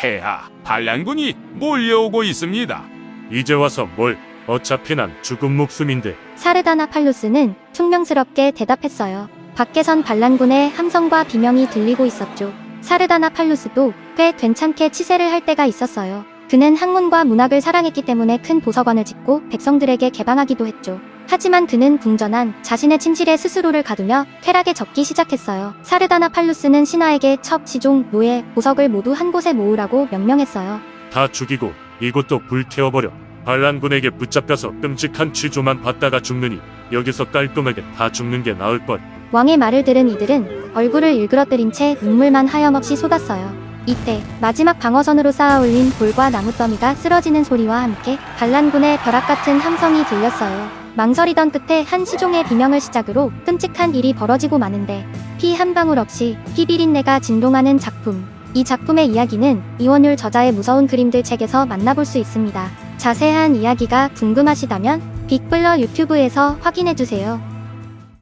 폐하 반란군이 몰려오고 있습니다. 이제 와서 뭘? 어차피 난 죽은 목숨인데. 사르다나 팔루스는 퉁명스럽게 대답했어요. 밖에선 반란군의 함성과 비명이 들리고 있었죠. 사르다나 팔루스도 꽤 괜찮게 치세를 할 때가 있었어요. 그는 학문과 문학을 사랑했기 때문에 큰 도서관을 짓고 백성들에게 개방하기도 했죠. 하지만 그는 궁전한 자신의 침실에 스스로를 가두며 쾌락에 적기 시작했어요. 사르다나 팔루스는 신하에게 첩, 시종, 노예, 보석을 모두 한 곳에 모으라고 명령했어요. 다 죽이고 이곳도 불태워버려. 반란군에게 붙잡혀서 끔찍한 취조만 받다가 죽느니 여기서 깔끔하게 다 죽는 게 나을 것. 왕의 말을 들은 이들은 얼굴을 일그러뜨린 채 눈물만 하염없이 쏟았어요. 이때 마지막 방어선으로 쌓아올린 돌과 나무더미가 쓰러지는 소리와 함께 반란군의 벼락 같은 함성이 들렸어요. 망설이던 끝에 한 시종의 비명을 시작으로 끔찍한 일이 벌어지고 마는데 피 한 방울 없이 피비린내가 진동하는 작품. 이 작품의 이야기는 이원율 저자의 무서운 그림들 책에서 만나볼 수 있습니다. 자세한 이야기가 궁금하시다면 빅블러 유튜브에서 확인해주세요.